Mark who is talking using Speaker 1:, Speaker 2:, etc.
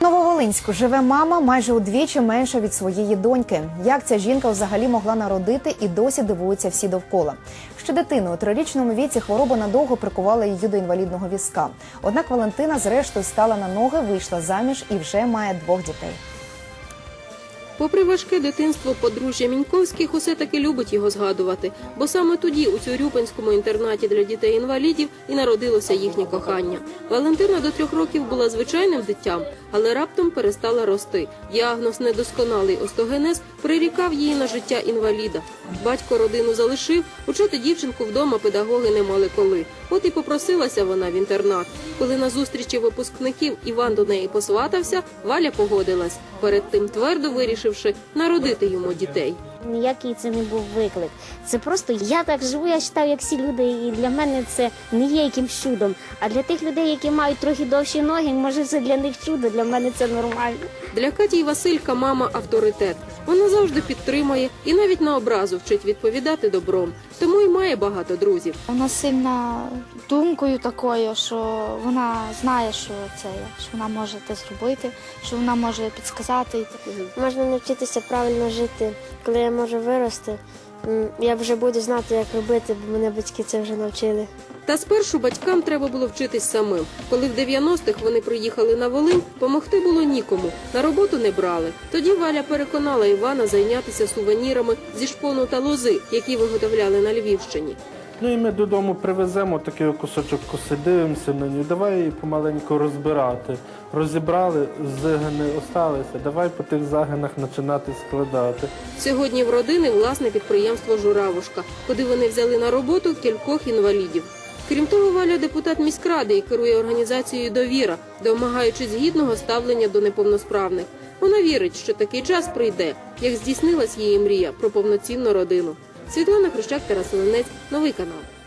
Speaker 1: Нововолинську живе мама майже удвічі менша від своєї доньки. Як ця жінка взагалі могла народити і досі дивуються всі довкола. Ще дитину у трирічному віці хвороба надовго прикувала її до інвалідного візка. Однак Валентина зрештою стала на ноги, вийшла заміж і вже має двох дітей.
Speaker 2: Попри важке дитинство, подружжя Міньковських усе таки любить його згадувати, бо саме тоді у Цюрюпинському інтернаті для дітей-інвалідів і народилося їхнє кохання. Валентина до трьох років була звичайним дитям, але раптом перестала рости. Діагноз недосконалий остогенез прирікав її на життя інваліда. Батько родину залишив, учити дівчинку вдома педагоги не мали коли. От і попросилася вона в інтернат. Коли на зустрічі випускників Іван до неї посватався, Валя погодилась. Перед тим твердо вирішивши народити йому дітей.
Speaker 3: Ніякий це не був виклик. Це просто я так живу, я читаю, як всі люди, і для мене це не є якимсь чудом. А для тих людей, які мають трохи довші ноги, може це для них чудо, для мене це нормально.
Speaker 2: Для Каті і Василька мама авторитет. Вона завжди підтримує і навіть на образу вчить відповідати добром. Тому й має багато друзів.
Speaker 4: Вона сильна думкою такою, що вона знає, що це є, що вона може це зробити, що вона може підсказати.
Speaker 5: Можна навчитися правильно жити. Коли я можу вирости, я вже буду знати, як робити, бо мене батьки це вже навчили.
Speaker 2: Та спершу батькам треба було вчитись самим. Коли в 90-х вони приїхали на Волинь, помогти було нікому. На роботу не брали. Тоді Валя переконала Івана зайнятися сувенірами зі шпону та лози, які виготовляли на Львівщині.
Speaker 6: Ну і ми додому привеземо такий кусочок коси, дивимося на нього. Давай її помаленьку розбирати. Розібрали, зигини осталися. Давай по тих загинах починати складати.
Speaker 2: Сьогодні в родини власне підприємство Журавушка, куди вони взяли на роботу кількох інвалідів. Крім того, Валя депутат міськради і керує організацією Довіра, домагаючись гідного ставлення до неповносправних. Вона вірить, що такий час прийде, як здійснилась її мрія про повноцінну родину. Світлана Хрущак, Тарас Оленець, новий канал.